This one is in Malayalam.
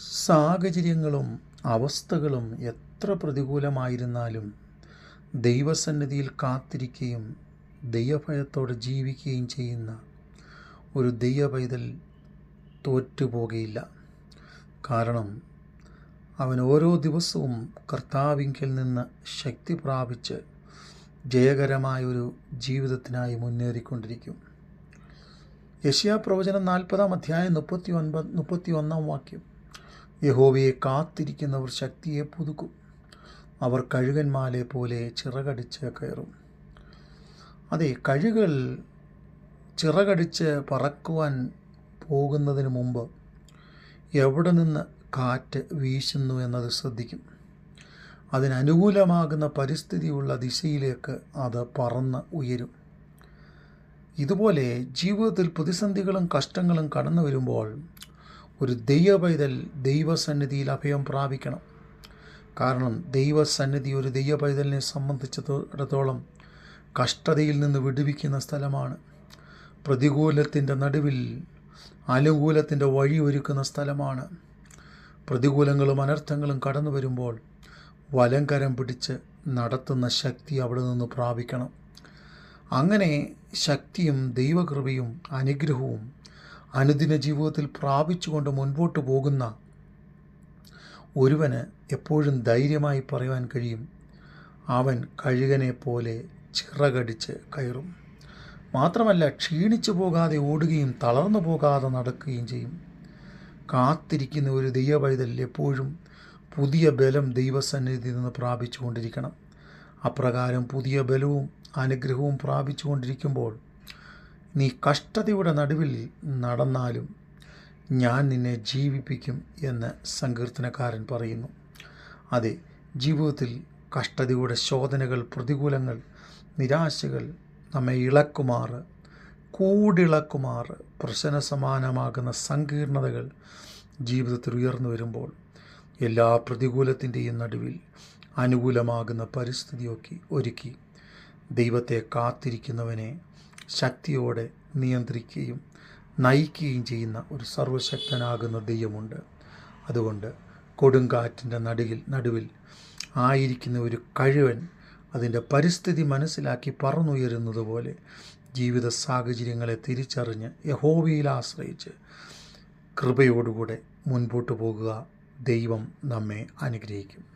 സാഹചര്യങ്ങളും അവസ്ഥകളും എത്ര പ്രതികൂലമായിരുന്നാലും ദൈവസന്നിധിയിൽ കാത്തിരിക്കുകയും ദൈവഭയത്തോടെ ജീവിക്കുകയും ചെയ്യുന്ന ഒരു ദൈവപൈതൽ തോറ്റുപോകയില്ല. കാരണം അവൻ ഓരോ ദിവസവും കർത്താവിങ്കിൽ നിന്ന് ശക്തി പ്രാപിച്ച് ജയകരമായൊരു ജീവിതത്തിനായി മുന്നേറിക്കൊണ്ടിരിക്കും. യഷ്യാ പ്രവചനം നാൽപ്പതാം അധ്യായം മുപ്പത്തി ഒൻപത് മുപ്പത്തി ഒന്നാം വാക്യം. യഹോവയെ കാത്തിരിക്കുന്നവർ ശക്തിയെ പുതുക്കും. അവർ കഴുകന്മാലെ പോലെ ചിറകടിച്ച് കയറും. അതെ കഴുകൾ ചിറകടിച്ച് പറക്കുവാൻ പോകുന്നതിന് മുമ്പ് എവിടെ നിന്ന് കാറ്റ് വീശുന്നു എന്നത് ശ്രദ്ധിക്കും. അതിനനുകൂലമാകുന്ന പരിസ്ഥിതിയുള്ള ദിശയിലേക്ക് അത് പറന്ന് ഉയരും. ഇതുപോലെ ജീവിതത്തിൽ പ്രതിസന്ധികളും കഷ്ടങ്ങളും കടന്നു വരുമ്പോൾ ഒരു ദൈവ പൈതൽ ദൈവസന്നിധിയിൽ അഭയം പ്രാപിക്കണം. കാരണം ദൈവസന്നിധി ഒരു ദൈവ പൈതലിനെ സംബന്ധിച്ചിടത്തോളം കഷ്ടതയിൽ നിന്ന് വിടുവിക്കുന്ന സ്ഥലമാണ്. പ്രതികൂലത്തിന്റെ നടുവിൽ അനുകൂലത്തിന്റെ വഴി ഒരുക്കുന്ന സ്ഥലമാണ്. പ്രതികൂലങ്ങളും അനർത്ഥങ്ങളും കടന്നു വരുമ്പോൾ വലങ്കരം പിടിച്ച് നടത്തുന്ന ശക്തി അവിടെ നിന്ന് പ്രാപിക്കണം. അങ്ങനെ ശക്തിയും ദൈവകൃപയും അനുഗ്രഹവും അനുദിന ജീവിതത്തിൽ പ്രാപിച്ചുകൊണ്ട് മുൻപോട്ട് പോകുന്ന ഒരുവന് എപ്പോഴും ധൈര്യമായി പറയുവാൻ കഴിയും. അവൻ കഴുകനെ പോലെ ചിറകടിച്ച് കയറും. മാത്രമല്ല ക്ഷീണിച്ചു പോകാതെ ഓടുകയും തളർന്നു പോകാതെ നടക്കുകയും ചെയ്യും. കാത്തിരിക്കുന്ന ഒരു ദൈവ പൈതൽ എപ്പോഴും പുതിയ ബലം ദൈവസന്നിധിയിൽ നിന്ന് പ്രാപിച്ചുകൊണ്ടിരിക്കണം. അപ്രകാരം പുതിയ ബലവും അനുഗ്രഹവും പ്രാപിച്ചുകൊണ്ടിരിക്കുമ്പോൾ നീ കഷ്ടതയുടെ നടുവിൽ നടന്നാലും ഞാൻ നിന്നെ ജീവിപ്പിക്കും എന്ന് സങ്കീർത്തനക്കാരൻ പറയുന്നു. അതെ ജീവിതത്തിൽ കഷ്ടതയുടെ ശോധനകൾ പ്രതികൂലങ്ങൾ നിരാശകൾ നമ്മെ ഇളക്കുമാറ് കൂടിളക്കുമാറ് പ്രശ്ന സമാനമാകുന്ന സങ്കീർണതകൾ ജീവിതത്തിൽ ഉയർന്നു വരുമ്പോൾ എല്ലാ പ്രതികൂലത്തിന്റെയും നടുവിൽ അനുകൂലമാകുന്ന പരിസ്ഥിതിയൊക്കെ ഒരുക്കി ദൈവത്തെ കാത്തിരിക്കുന്നവനെ ശക്തിയോടെ നിയന്ത്രിക്കുകയും നയിക്കുകയും ചെയ്യുന്ന ഒരു സർവശക്തനാകുന്ന ദൈവമുണ്ട്. അതുകൊണ്ട് കൊടുങ്കാറ്റിന്റെ നടുവിൽ നടുവിൽ ആയിരിക്കുന്ന ഒരു കഴിവൻ അതിന്റെ പരിസ്ഥിതി മനസ്സിലാക്കി പറന്നുയരുന്നത് പോലെ ജീവിത സാഹചര്യങ്ങളെ തിരിച്ചറിഞ്ഞ് യഹോവയിൽ ആശ്രയിച്ച് കൃപയോടുകൂടെ മുൻപോട്ട് പോകുക ദൈവം നമ്മെ അനുഗ്രഹിക്കും.